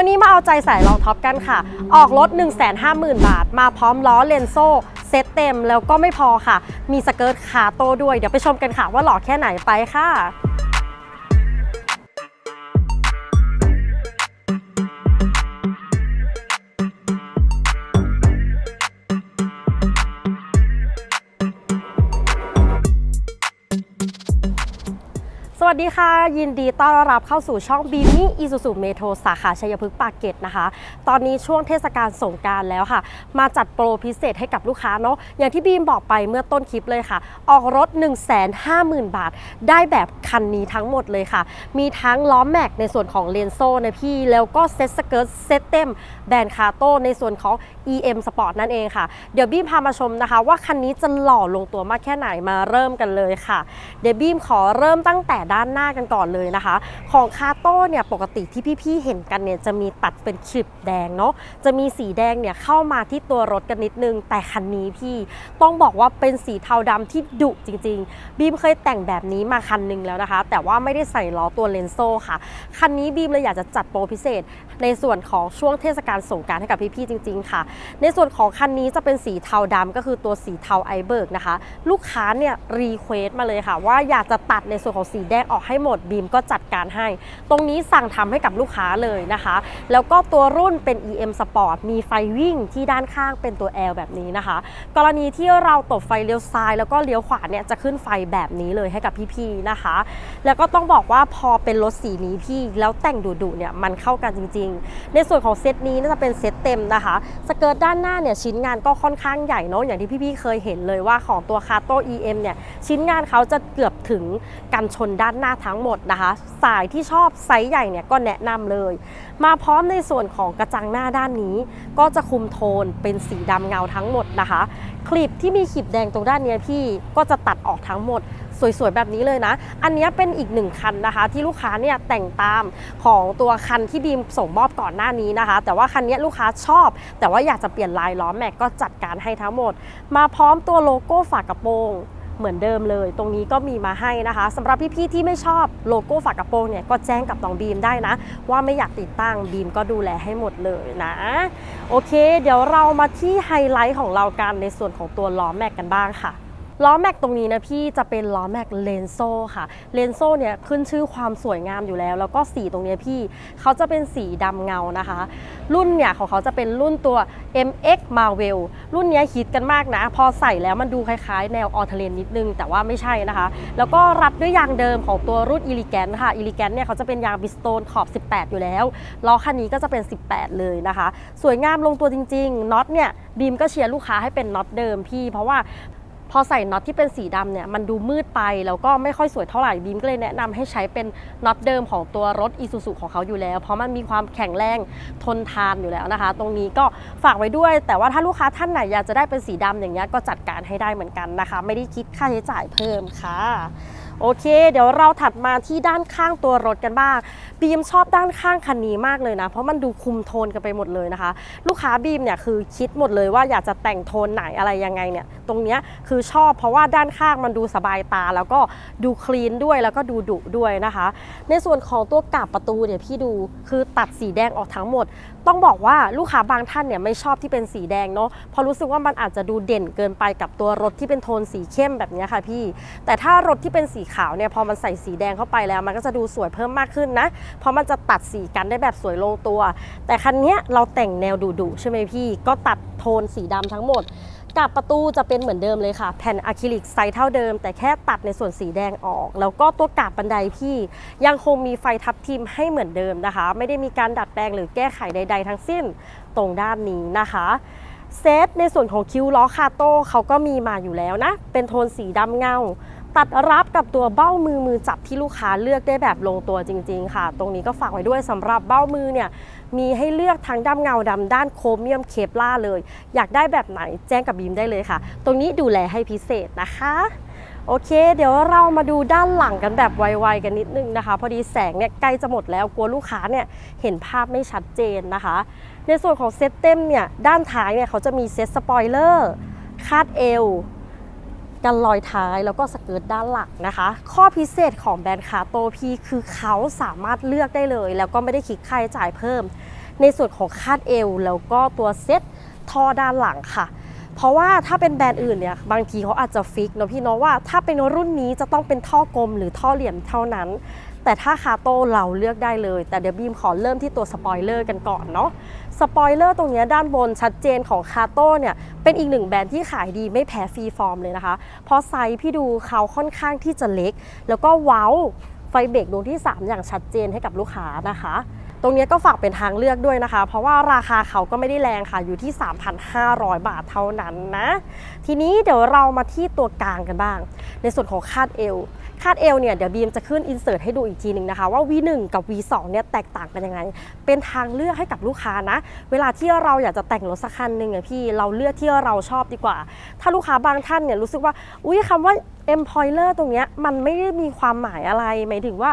วันนี้มาเอาใจใส่รองท็อปกันค่ะ ออกรถ 150,000 บาท มาพร้อมล้อเลนโซ่เซตเต็มแล้วก็ไม่พอค่ะ มีสเกิร์ตขาโตด้วย เดี๋ยวไปชมกันค่ะว่าหล่อแค่ไหนไปค่ะ วัสดีค่ะ ยินดีต้อนรับเข้าสู่ช่องบีมี่อีซูซูเมโทรสาขาชัยพฤกษ์ปากเกร็ดนะคะ ตอนนี้ช่วงเทศกาลสงกรารแล้วค่ะ มาจัดโปรพิเศษให้กับลูกค้าเนาะอย่างที่บีมบอกไปเมื่อต้นคลิปเลยค่ะ ออกรถ 1 5 0 0 0 0 บาท ได้แบบคันนี้ทั้งหมดเลยค่ะ มีทั้งล้อแม็กในส่วนของเลนโซ่นะพี่ แล้วก็เซ็ตสเกิร์ตเซ็ตเต็มแบรนด์คาโต้ในส่วนของ EM Sport นั่นเองค่ะ เดี๋ยวบีมพามาชมนะคะ ว่าคันนี้จะหล่อลงตัวมากแค่ไหนมาเริ่มกันเลยค่ะ เดี๋ยวบีมขอเริ่มตั้งแต่ด้านานหน้ากันก่อนเลยนะคะ ของคาโต้เนี่ยปกติที่พี่ๆเห็นกันเนี่ยจะมีตัดเป็นคลิปแดงเนาะจะมีสีแดงเนี่ยเข้ามาที่ตัวรถกันนิดนึง แต่คันนี้พี่ต้องบอกว่าเป็นสีเทาดำที่ดุจริง ๆ บีมเคยแต่งแบบนี้มาคันหนึงแล้วนะคะ แต่ว่าไม่ได้ใส่ล้อตัวเลนโซ่ค่ะ คันนี้บีมเลยอยากจะจัดโปรพิเศษ ในส่วนของช่วงเทศกาลสงกรารให้กับพี่ๆจริง ๆ ค่ะ ในส่วนของคันนี้จะเป็นสีเทาดำก็คือตัวสีเทาไอเบิร์กนะคะ ลูกค้าเนี่ยรีเควสมาเลยค่ะ ว่าอยากจะตัดในส่วนของสีแดงออกให้หมดบีมก็จัดการให้ ตรงนี้สั่งทำให้กับลูกค้าเลยนะคะ แล้วก็ตัวรุ่นเป็น EM Sport มีไฟวิ่งที่ด้านข้างเป็นตัว L แบบนี้นะคะ กรณีที่เราตบไฟเลี้ยวซ้าย แล้วก็เลี้ยวขวาเนี่ยจะขึ้นไฟแบบนี้เลยให้กับพี่ๆนะคะ แล้วก็ต้องบอกว่าพอเป็นรถสีนี้พี่แล้วแต่งดุๆเนี่ยมันเข้ากันจริง ๆ ในส่วนของเซตนี้น่าจะเป็นเซตเต็มนะคะ สเกิร์ตด้านหน้าเนี่ยชิ้นงานก็ค่อนข้างใหญ่เนาะอย่างที่พี่ๆเคยเห็นเลยว่าของตัวคาโต้ EM เนี่ยชิ้นงานเขาจะเกือบถึงกันชนด้านหน้าทั้งหมดนะคะ สายที่ชอบไซส์ใหญ่เนี่ยก็แนะนำเลย มาพร้อมในส่วนของกระจังหน้าด้านนี้ ก็จะคุมโทนเป็นสีดำเงาทั้งหมดนะคะ คลิปที่มีขีบแดงตรงด้านนี้พี่ก็จะตัดออกทั้งหมดสวยๆ แบบนี้เลยนะ อันนี้เป็นอีกหนึ่งคันนะคะ ที่ลูกค้าเนี่ยแต่งตามของตัวคันที่บีมส่งมอบก่อนหน้านี้นะคะ แต่ว่าคันนี้ลูกค้าชอบ แต่ว่าอยากจะเปลี่ยนลายล้อแม็กก็จัดการให้ทั้งหมด มาพร้อมตัวโลโก้ฝากระโปรง เหมือนเดิมเลย ตรงนี้ก็มีมาให้นะคะสำหรับพี่ๆที่ไม่ชอบโลโก้ฝากระโปรงเนี่ยก็แจ้งกับน้องบีมได้นะ ว่าไม่อยากติดตั้งบีมก็ดูแลให้หมดเลยนะโอเค เดี๋ยวเรามาที่ไฮไลท์ของเรากันในส่วนของตัวล้อแม็กกันบ้างค่ะ ล้อแม็กตรงนี้นะพี่จะเป็นล้อแม็กเลนโซ่ค่ะ เลนโซ่เนี่ยขึ้นชื่อความสวยงามอยู่แล้ว แล้วก็สีตรงนี้พี่เขาจะเป็นสีดำเงานะคะ รุ่นเนี่ยของเขาจะเป็นรุ่นตัว MX Marvel รุ่นเนี้ยฮิตกันมากนะ พอใส่แล้วมันดูคล้ายๆ แนวออเทเลนนิดนึง แต่ว่าไม่ใช่นะคะ แล้วก็รัดด้วยยางเดิมของตัวรุ่น e l e g a n t ค่ะ e l e g a n t เนี่ยเขาจะเป็นยางบิสโตนขอบ 18 อยู่แล้วล้อคันนี้ก็จะเป็น 18 เลยนะคะ สวยงามลงตัวจริงๆน็อตเนี่ยบีมก็เชียร์ลูกค้าให้เป็นน็อตเดิมพี่ เพราะว่า พอใส่น็อตที่เป็นสีดำเนี่ยมันดูมืดไปแล้วก็ไม่ค่อยสวยเท่าไหร่บีมก็เลยแนะนำให้ใช้เป็นน็อตเดิมของตัวรถอีซูซูของเขาอยู่แล้ว เพราะมันมีความแข็งแรงทนทานอยู่แล้วนะคะ ตรงนี้ก็ฝากไว้ด้วย แต่ว่าถ้าลูกค้าท่านไหนอยากจะได้เป็นสีดำอย่างเงี้ยก็จัดการให้ได้เหมือนกันนะคะ ไม่ได้คิดค่าใช้จ่ายเพิ่มค่ะโอเค เดี๋ยวเราถัดมาที่ด้านข้างตัวรถกันบ้าง บีมชอบด้านข้างคันนี้มากเลยนะ เพราะมันดูคุมโทนกันไปหมดเลยนะคะ ลูกค้าบีมเนี่ยคือคิดหมดเลยว่าอยากจะแต่งโทนไหนอะไรยังไงเนี่ย ตรงเนี้ยคือชอบเพราะว่าด้านข้างมันดูสบายตา แล้วก็ดูคลีนด้วยแล้วก็ดูดุด้วยนะคะ ในส่วนของตัวกาบประตูเนี่ยพี่ดูคือตัดสีแดงออกทั้งหมด ต้องบอกว่าลูกค้าบางท่านเนี่ยไม่ชอบที่เป็นสีแดงเนาะเพราะรู้สึกว่ามันอาจจะดูเด่นเกินไปกับตัวรถที่เป็นโทนสีเข้มแบบนี้ค่ะพี่ แต่ถ้ารถที่เป็นสีขาวเนี่ยพอมันใส่สีแดงเข้าไปแล้วมันก็จะดูสวยเพิ่มมากขึ้นนะ เพราะมันจะตัดสีกันได้แบบสวยลงตัว แต่คันนี้เราแต่งแนวดุๆใช่ไหมพี่ ก็ตัดโทนสีดำทั้งหมด กับประตูจะเป็นเหมือนเดิมเลยค่ะ แผ่นอะคริลิกไซส์เท่าเดิม แต่แค่ตัดในส่วนสีแดงออก แล้วก็ตัวกาบบันไดพี่ ยังคงมีไฟทับทิมให้เหมือนเดิมนะคะ ไม่ได้มีการดัดแปลงหรือแก้ไขใด ๆ ทั้งสิ้นตรงด้านนี้นะคะเซตในส่วนของคิ้วล้อคาโต้เขาก็มีมาอยู่แล้วนะ เป็นโทนสีดำเงา ตัดรับกับตัวเบ้ามือมือจับที่ลูกค้าเลือกได้แบบลงตัวจริง ๆ ค่ะ ตรงนี้ก็ฝากไว้ด้วยสำหรับเบ้ามือเนี่ยมีให้เลือกทั้งดำเงาดำด้านโครเมียมเคปล่าเลย อยากได้แบบไหนแจ้งกับบีมได้เลยค่ะ ตรงนี้ดูแลให้พิเศษนะคะโอเค เดี๋ยวเรามาดูด้านหลังกันแบบไวๆกันนิดนึงนะคะ พอดีแสงเนี่ยใกล้จะหมดแล้วกลัวลูกค้าเนี่ยเห็นภาพไม่ชัดเจนนะคะ ในส่วนของเซตเต็มเนี่ยด้านท้ายเนี่ยเขาจะมีเซตสปอยเลอร์คาดเอว กันลอยท้ายแล้วก็สเกิร์ตด้านหลังนะคะ ข้อพิเศษของแบรนด์คาโตพีคือเขาสามารถเลือกได้เลย แล้วก็ไม่ได้คิดค่าใช้จ่ายเพิ่ม ในส่วนของคาดเอวแล้วก็ตัวเซ็ตท่อด้านหลังค่ะ เพราะว่าถ้าเป็นแบรนด์อื่นเนี่ยบางทีเขาอาจจะฟิกเนอะพี่เนาะว่าถ้าเป็นรุ่นนี้จะต้องเป็นท่อกลมหรือท่อเหลี่ยมเท่านั้น แต่ถ้าคาโต้เราเลือกได้เลย แต่เดี๋ยวบีมขอเริ่มที่ตัวสปอยเลอร์กันก่อนเนาะสปอยเลอร์ตรงนี้ด้านบนชัดเจนของคาโต้เนี่ยเป็นอีกหนึ่งแบรนด์ที่ขายดีไม่แพ้ฟรีฟอร์มเลยนะคะ เพราะไซส์พี่ดูเขาค่อนข้างที่จะเล็ก แล้วก็เว้าไฟเบรกดวงที่ 3 อย่างชัดเจนให้กับลูกค้านะคะ ตรงนี้ก็ฝากเป็นทางเลือกด้วยนะคะ เพราะว่าราคาเขาก็ไม่ได้แรงค่ะอยู่ที่ 3,500 บาทเท่านั้นนะ ทีนี้เดี๋ยวเรามาที่ตัวกลางกันบ้าง ในส่วนของคาดเอวคาดเอวเนี่ยเดี๋ยวบีมจะขึ้นอินเสิร์ตให้ดูอีกทีหนึ่งนะคะว่า V1 กับ V2 เนี่ยแตกต่างกันยังไง เป็นทางเลือกให้กับลูกค้านะ เวลาที่เราอยากจะแต่งรถสักคันหนึ่งอะพี่เราเลือกที่เราชอบดีกว่า ถ้าลูกค้าบางท่านเนี่ยรู้สึกว่า อุ้ยคำว่า employer ตรงเนี้ยมันไม่ได้มีความหมายอะไรหมายถึงว่า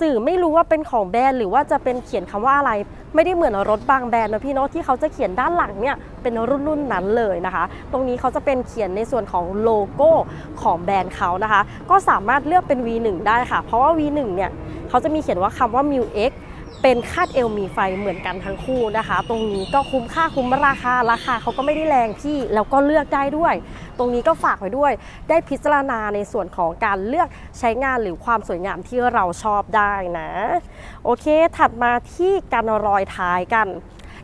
สื่อไม่รู้ว่าเป็นของแบรนด์หรือว่าจะเป็นเขียนคำว่าอะไร ไม่ได้เหมือนรถบางแบรนด์นะพี่เนาะที่เขาจะเขียนด้านหลังเนี่ยเป็นรุ่นรุ่นนั้นเลยนะคะ ตรงนี้เขาจะเป็นเขียนในส่วนของโลโก้ของแบรนด์เขานะคะ ก็สามารถเลือกเป็น V1 ได้ค่ะ เพราะว่า V1 เนี่ยเขาจะมีเขียนว่าคำว่า m u x เป็นคาดเอวมีไฟเหมือนกันทั้งคู่นะคะ ตรงนี้ก็คุ้มค่าคุ้มราคาราคาเขาก็ไม่ได้แรงพี่แล้วก็เลือกได้ด้วย ตรงนี้ก็ฝากไว้ด้วย ได้พิจารณาในส่วนของการเลือกใช้งานหรือความสวยงามที่เราชอบได้นะ โอเค ถัดมาที่การรอยท้ายกัน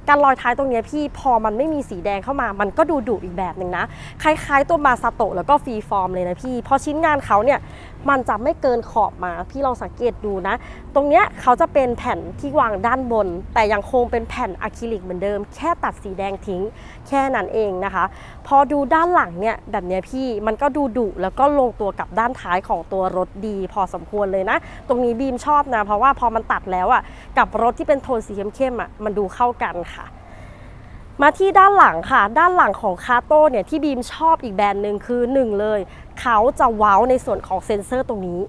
การรอยท้ายตรงนี้พี่พอมันไม่มีสีแดงเข้ามา มันก็ดูดุอีกแบบหนึ่งนะ คล้ายๆตัวมาซาโตะแล้วก็ฟรีฟอร์มเลยนะพี่พราะชิ้นงานเขาเนี่ย มันจะไม่เกินขอบมา พี่ลองสังเกตดูนะ ตรงเนี้ยเขาจะเป็นแผ่นที่วางด้านบน แต่ยังคงเป็นแผ่นอะคริลิกเหมือนเดิม แค่ตัดสีแดงทิ้ง แค่นั้นเองนะคะ พอดูด้านหลังเนี่ยแบบเนี้ยพี่มันก็ดูดุแล้วก็ลงตัวกับด้านท้ายของตัวรถดี พอสมควรเลยนะ ตรงนี้บีมชอบนะ เพราะว่าพอมันตัดแล้วอะกับรถที่เป็นโทนสีเข้มๆอะมันดูเข้ากันค่ะ มาที่ด้านหลังค่ะ ด้านหลังของคาโต้เนี่ยที่บีมชอบอีกแบรนด์หนึ่งคือหนึ่งเลย เขาจะเว้าในส่วนของเซ็นเซอร์ตรงนี้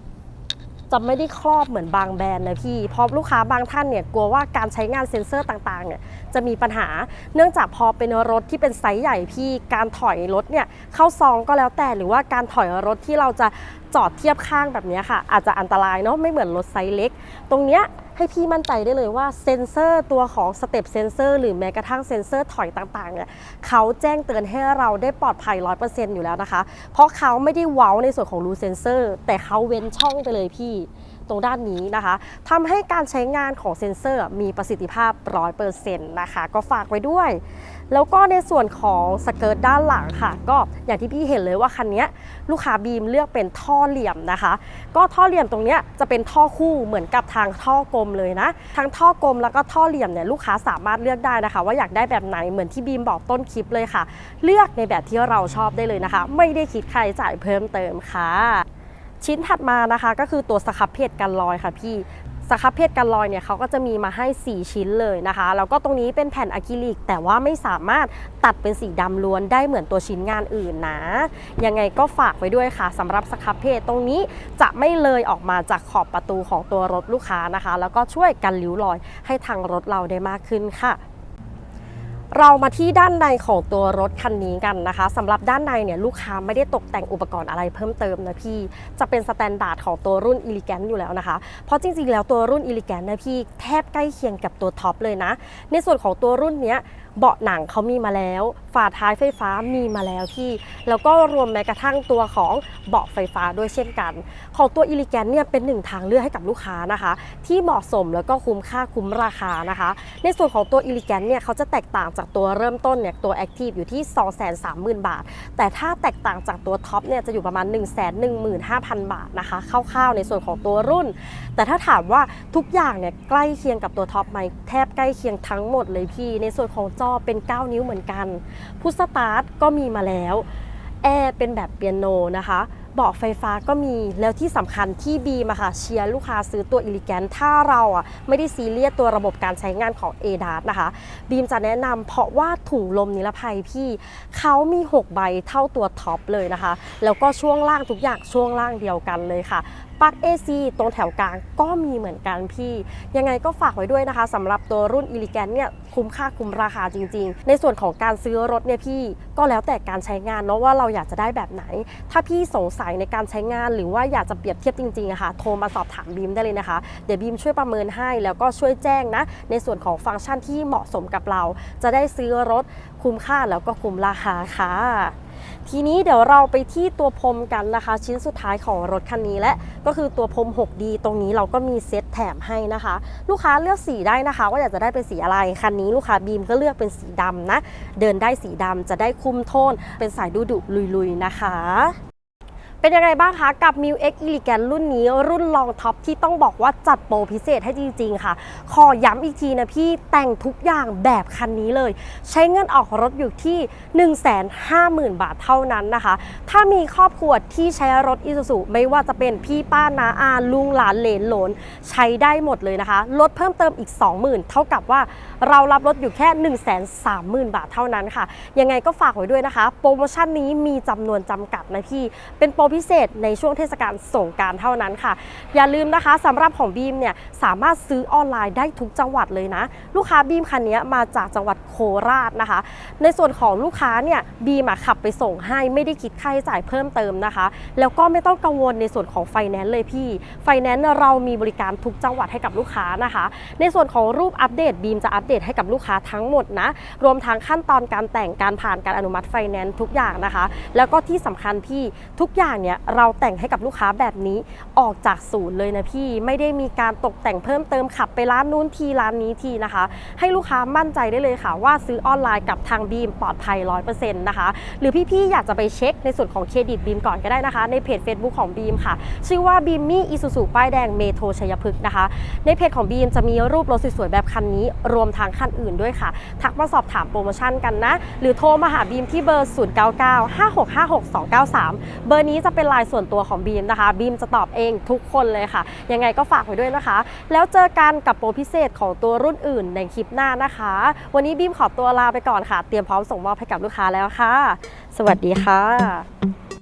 จะไม่ได้ครอบเหมือนบางแบรนด์นะพี่ เพราะลูกค้าบางท่านเนี่ยกลัวว่าการใช้งานเซ็นเซอร์ต่างๆเนี่ยจะมีปัญหา เนื่องจากพอเป็นรถที่เป็นไซส์ใหญ่พี่ การถอยรถเนี่ยเข้าซองก็แล้วแต่หรือว่าการถอยรถที่เราจะจอดเทียบข้างแบบนี้ค่ะ อาจจะอันตรายเนาะไม่เหมือนรถไซส์เล็ก ตรงเนี้ย ให้พี่มั่นใจได้เลยว่าเซ็นเซอร์ตัวของสเต็ปเซ็นเซอร์หรือแม้กระทั่งเซ็นเซอร์ถอยต่างๆเนี่ยเขาแจ้งเตือนให้เราได้ปลอดภัย 100%อยู่แล้วนะคะ เพราะเขาไม่ได้เว้าในส่วนของรูเซนเซอร์แต่เขาเว้นช่องไปเลยพี่ตรงด้านนี้นะคะทำให้การใช้งานของเซ็นเซอร์มีประสิทธิภาพ 100%นะคะ ก็ฝากไว้ด้วย แล้วก็ในส่วนของสเกิร์ตด้านหลังค่ะ ก็อย่างที่พี่เห็นเลยว่าคันนี้ลูกค้าบีมเลือกเป็นท่อเหลี่ยมนะคะ ก็ท่อเหลี่ยมตรงนี้จะเป็นท่อคู่เหมือนกับทางท่อกลมเลยนะ ทั้งท่อกลมแล้วก็ท่อเหลี่ยมเนี่ยลูกค้าสามารถเลือกได้นะคะ ว่าอยากได้แบบไหนเหมือนที่บีมบอกต้นคลิปเลยค่ะ เลือกในแบบที่เราชอบได้เลยนะคะ ไม่ได้คิดค่าใช้จ่ายเพิ่มเติมค่ะ ชิ้นถัดมานะคะก็คือตัวสครับเพจกันรอยค่ะพี่สครับเพจกันรอยเนี่ยเขาก็จะมีมาให้ 4 ชิ้นเลยนะคะแล้วก็ตรงนี้เป็นแผ่นอะคริลิก แต่ว่าไม่สามารถตัดเป็นสีดำล้วนได้เหมือนตัวชิ้นงานอื่นนะยังไงก็ฝากไว้ด้วยค่ะสำหรับสครับเพจตรงนี้จะไม่เลยออกมาจากขอบประตูของตัวรถลูกค้านะคะ แล้วก็ช่วยกันริ้วรอยให้ทางรถเราได้มากขึ้นค่ะ เรามาที่ด้านในของตัวรถคันนี้กันนะคะสำหรับด้านในเนี่ยลูกค้าไม่ได้ตกแต่งอุปกรณ์อะไรเพิ่มเติมนะพี่ จะเป็นสแตนดาร์ดของตัวรุ่น e l e g a n t อยู่แล้วนะคะ เพราะจริงๆ แล้วตัวรุ่น e l e g a n t นะพี่แทบใกล้เคียงกับตัวท็อปเลยนะ ในส่วนของตัวรุ่นเนี้ยเบาะหนังเขามีมาแล้ว ฝาท้ายไฟฟ้ามีมาแล้วพี่ แล้วก็รวมแม้กระทั่งตัวของเบาะไฟฟ้าด้วยเช่นกัน ของตัว e l e g a n t เนี่ยเป็นหนึ่งทางเลือกให้กับลูกค้านะคะ ที่เหมาะสมแล้วก็คุ้มค่าคุ้มราคานะคะ ในส่วนของตัว e l e g a n t เนี่ยเขาจะแตกต่างจากตัวเริ่มต้นเนี่ยตัว Active อยู่ที่ 230,000 บาท แต่ถ้าแตกต่างจากตัวท็อปเนี่ยจะอยู่ประมาณ 115,000 บาทนะคะคร่าวๆในส่วนของตัวรุ่น แต่ถ้าถามว่าทุกอย่างเนี่ยใกล้เคียงกับตัวท็อปไหมแทบใกล้เคียงทั้งหมดเลยพี่ ในส่วนของจอเป็น 9 นิ้วเหมือนกันพุทสตาร์ทก็มีมาแล้วแอร์เป็นแบบเปียโนนะคะ เบาะไฟฟ้าก็มีแล้วที่สำคัญที่บีมาค่ะเชียร์ลูกค้าซื้อตัวอิลิแกนถ้าเราอะไม่ได้ซีเรียสตัวระบบการใช้งานของ a d a s นะคะบีมจะแนะนำเพราะว่าถุงลมนิรภัยพี่เขามี 6 ใบเท่าตัวท็อปเลยนะคะ แล้วก็ช่วงล่างทุกอย่างช่วงล่างเดียวกันเลยค่ะ ปลั๊ก AC ตรงแถวกลางก็มีเหมือนกันพี่ ยังไงก็ฝากไว้ด้วยนะคะสำหรับตัวรุ่น e l e g a n เนี่ยคุ้มค่าคุ้มราคาจริง ๆ ในส่วนของการซื้อรถเนี่ยพี่ก็แล้วแต่การใช้งานเนาะว่าเราอยากจะได้แบบไหน ถ้าพี่สงสัยในการใช้งานหรือว่าอยากจะเปรียบเทียบจริงๆอะค่ะโทรมาสอบถามบีมได้เลยนะคะ เดี๋ยวบีมช่วยประเมินให้แล้วก็ช่วยแจ้งนะ ในส่วนของฟังก์ชันที่เหมาะสมกับเรา จะได้ซื้อรถคุ้มค่าแล้วก็คุ้มราคาค่ะ ทีนี้เดี๋ยวเราไปที่ตัวพรมกันนะคะ ชิ้นสุดท้ายของรถคันนี้และก็คือตัวพรม 6D ตรงนี้เราก็มีเซตแถมให้นะคะ ลูกค้าเลือกสีได้นะคะ ว่าอยากจะได้เป็นสีอะไรคันนี้ลูกค้าบีมก็เลือกเป็นสีดำนะ เดินได้สีดำจะได้คุมโทน เป็นสายดุดุลุยๆนะคะ เป็นยังไงบ้างคะกับ m ิ X e l e g a n รุ่นนี้รุ่นลองท็อปที่ต้องบอกว่าจัดโปรพิเศษให้จริง ๆ ค่ะ ขอย้ำอีกทีนะพี่แต่งทุกอย่างแบบคันนี้เลย ใช้เงินออกรถอยู่ที่ 150,000 บาทเท่านั้นนะคะ ถ้ามีครอบครัวที่ใช้รถ Isuzu ไม่ว่าจะเป็นพี่ป้านาอาลุงหลานเหลนหลนใช้ได้หมดเลยนะคะ ลดเพิ่มเติมอีก 20,000 เท่ากับว่าเรารับรถอยู่แค่ 130,000 บาทเท่านั้นค่ะ ยังไงก็ฝากไว้ด้วยนะคะ โปรโมชั่นนี้มีจำนวนจำกัดนะพี่เป็นโปรพิเศษในช่วงเทศกาลสงการเท่านั้นค่ะ อย่าลืมนะคะสำหรับของบีมเนี่ยสามารถซื้อออนไลน์ได้ทุกจังหวัดเลยนะ ลูกค้าบีมคันนี้มาจากจังหวัดโคราชนะคะ ในส่วนของลูกค้าเนี่ยบีมขับไปส่งให้ไม่ได้คิดค่าใช้จ่ายเพิ่มเติมนะคะ แล้วก็ไม่ต้องกังวลในส่วนของไฟแนนซ์เลยพี่ไฟแนนซ์เรามีบริการทุกจังหวัดให้กับลูกค้านะคะ ในส่วนของรูปอัปเดตบีมจะอัปเดตให้กับลูกค้าทั้งหมดนะ รวมทั้งขั้นตอนการแต่งการผ่านการอนุมัติไฟแนนซ์ทุกอย่างนะคะ แล้วก็ที่สำคัญพี่ทุกอย่างนี่ยเราแต่งให้กับลูกค้าแบบนี้ออกจากศูนย์เลยนะพี่ ไม่ได้มีการตกแต่งเพิ่มเติมขับไปร้านนู้นทีร้านนี้ทีนะคะ ให้ลูกค้ามั่นใจได้เลยค่ะ ว่าซื้อออนไลน์กับทางบีมปลอดภัย 100%นะคะ หรือพี่ๆอยากจะไปเช็คในส่วนของเครดิตบีมก่อนก็ได้นะคะ ในเพจ Facebook ของบีมค่ะ ชื่อว่าบีมมี่อิซูซูป้ายแดงเมโทรชัยพฤกษ์นะคะ ในเพจของบีมจะมีรูปรถสวยๆแบบคันนี้ รวมทั้งคันอื่นด้วยค่ะ ทักมาสอบถามโปรโมชั่นกันนะ หรือโทรมาหาบีมที่เบอร์ 0995656293 เบอร์นี้จะเป็นไลน์ส่วนตัวของบีมนะคะบีมจะตอบเองทุกคนเลยค่ะ ยังไงก็ฝากไว้ด้วยนะคะ แล้วเจอกันกับโปรพิเศษของตัวรุ่นอื่นในคลิปหน้านะคะ วันนี้บีมขอตัวลาไปก่อนค่ะ เตรียมพร้อมส่งมอบให้กับลูกค้าแล้วค่ะ สวัสดีค่ะ